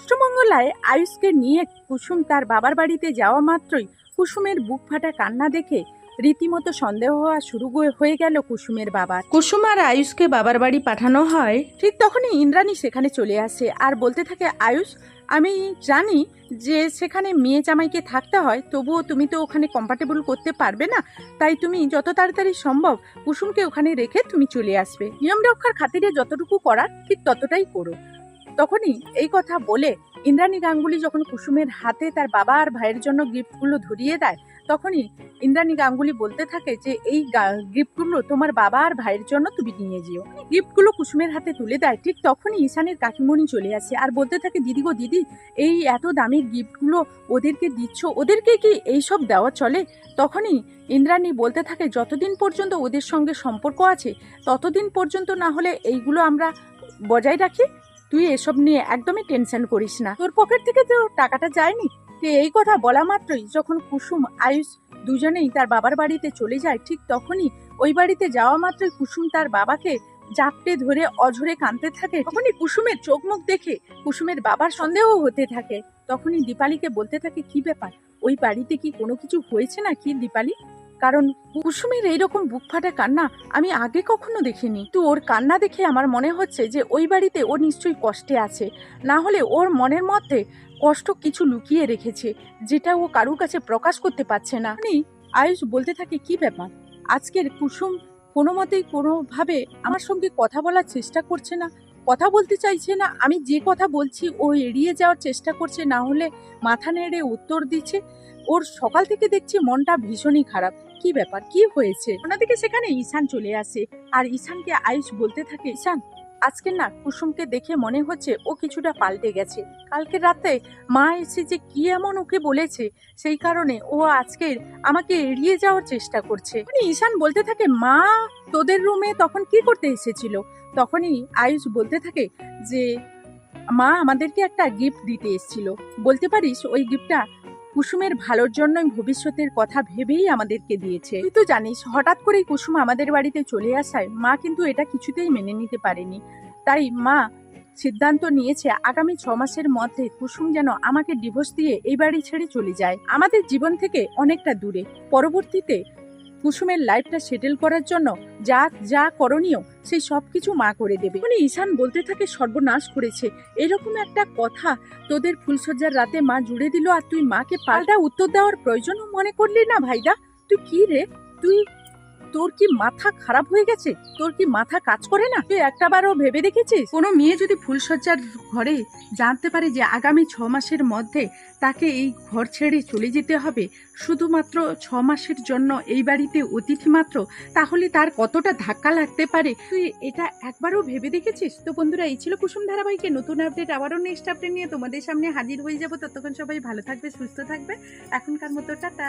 অষ্টমঙ্গলায় আয়ুষকে নিয়ে কুসুম তার বাবার বাড়িতে যাওয়া মাত্রই কুসুমের বুক ফাটা কান্না দেখে রীতিমতো সন্দেহ হওয়া শুরু হয়ে- গেল কুসুমের বাবার। কুসুম আর আয়ুষকে বাবার বাড়ি পাঠানো হয়? ঠিক তখনই ইন্দ্রাণী সেখানে চলে আসে আর বলতে থাকে আয়ুষ আমি জানি যে সেখানে মেয়ে জামাইকে থাকতে হয় তবুও তুমি তো ওখানে কম্পার্টেবল করতে পারবে না। তাই তুমি যত তাড়াতাড়ি সম্ভব কুসুমকে ওখানে রেখে তুমি চলে আসবে। নিয়ম রক্ষার খাতিরে যতটুকু করার ঠিক ততটাই করো। তখনই এই কথা বলে ইন্দ্রাণী গাঙ্গুলি যখন কুসুমের হাতে তার বাবা আর ভাইয়ের জন্য গিফটগুলো ধরিয়ে দেয়, তখনই ইন্দ্রাণী গাঙ্গুলি বলতে থাকে যে, এই গিফটগুলো তোমার বাবা আর ভাইয়ের জন্য তুমি নিয়ে যেও। গিফটগুলো কুসুমের হাতে তুলে দেয়, ঠিক তখনই ঈশানের কাকিমণি চলে আসে আর বলতে থাকে, দিদি গো, দিদি, এই এত দামি গিফটগুলো ওদেরকে দিচ্ছ? ওদেরকে কি এইসব দেওয়া চলে? তখনই ইন্দ্রাণী বলতে থাকে, যতদিন পর্যন্ত ওদের সঙ্গে সম্পর্ক আছে, ততদিন পর্যন্ত না হলে এইগুলো আমরা বজায় রাখি? তুই এসব নিয়ে একদমই টেনশন করিস না। তোর পকেট থেকে তো টাকাটা যায়নি। এই কথা বলা মাত্রই যখন কুসুম, আয়ুষ দুজনেই তার বাবার বাড়িতে চলে যায়, ঠিক তখনই ওই বাড়িতে যাওয়া মাত্রই কুসুম তার বাবাকে জাপটে ধরে অঝরে কাঁদতে থাকে। তখনই কুসুমের চোখ মুখ দেখে কুসুমের বাবার সন্দেহ হতে থাকে। তখনই দীপালিকে বলতে থাকে, কি ব্যাপার? ওই বাড়িতে কি কোনো কিছু হয়েছে না কি দীপালি? কারণ কুসুমের এইরকম বুক ফাটা কান্না আমি আগে কখনো দেখিনি। তো ওর কান্না দেখে আমার মনে হচ্ছে যে ওই বাড়িতে ও নিশ্চয়ই কষ্টে আছে। না হলে ওর মনের মধ্যে কষ্ট কিছু লুকিয়ে রেখেছে, যেটা ও কারুর কাছে প্রকাশ করতে পারছে না। আমি আয়ুষ বলতে থাকে, কি ব্যাপার? আজকের কুসুম কোনো মতেই কোনোভাবে আমার সঙ্গে কথা বলার চেষ্টা করছে না, কথা বলতে চাইছে না। আমি যে কথা বলছি ও এড়িয়ে যাওয়ার চেষ্টা করছে, না হলে মাথা নেড়ে উত্তর দিচ্ছে। ওর সকাল থেকে দেখছি মনটা ভীষণই খারাপ। কি ব্যাপার? কি হয়েছে? ওনাদিকে সেখানে ঈশান চলে আসে। আর ঈশানকে আয়ুষ বলতে থাকে, ঈশান আজকে না কুসুমকে দেখে মনে হচ্ছে ও কিছুটা পাল্টে গেছে। কালকে রাতে মা এসে যে কি এমন ওকে বলেছে, সেই কারণে ও আজকের আমাকে এড়িয়ে যাওয়ার চেষ্টা করছে। ঈশান বলতে থাকে, মা, তোদের রুমে তখন কি করতে এসেছিল? তখনই আয়ুষ বলতে থাকে যে, মা, আমাদেরকে একটা গিফট দিতে এসেছিল। বলতে পারিস ওই গিফটটা কুসুমের ভালোর জন্যই ভবিষ্যতের কথা ভেবেই আমাদেরকে দিয়েছে। তুই তো জানিস, হঠাৎ করেই কুসুম আমাদের বাড়িতে চলে আসায় মা কিন্তু এটা কিছুতেই মেনে নিতে পারেনি। তাই মা সিদ্ধান্ত নিয়েছে, আগামী ছ মাসের মধ্যে কুসুম যেন আমাকে ডিভোর্স দিয়ে এই বাড়ি ছেড়ে চলে যায়। আমাদের জীবন থেকে অনেকটা দূরে। পরবর্তীতে কুসুমের লাইফটা সেটেল করার জন্য যা যা করণীয়, সেই সব কিছু মা করে দেবে। মানে ঈশান বলতে থাকে, সর্বনাশ করেছে। এরকম একটা কথা তোদের ফুলসজ্জার রাতে মা জুড়ে দিল আর তুই মাকে পাল্টা উত্তর দেওয়ার প্রয়োজনও মনে করলি না ভাইদা? তুই কি রে? তুই তোর কি মাথা খারাপ হয়ে গেছে? তোর কি মাথা কাজ করে না? তুই একটাবারও ভেবে দেখেছিস? কোনো মেয়ে যদি ফুলসজ্জার ঘরে জানতে পারে যে আগামী ছ মাসের মধ্যে তাকে এই ঘর ছেড়ে চলে যেতে হবে, শুধুমাত্র ছ মাসের জন্য এই বাড়িতে অতিথি মাত্র, তাহলে তার কতটা ধাক্কা লাগতে পারে? তুই এটা একবারও ভেবে দেখেছিস? তো বন্ধুরা, এই ছিল কুসুম ধারাবাহিকে নতুন আপডেট আবারও নেক্সট আপডেট নিয়ে তোমাদের সামনে হাজির হয়ে যাব। ততক্ষণ সবাই ভালো থাকবে, সুস্থ থাকবে। এখনকার মতো, টাটা!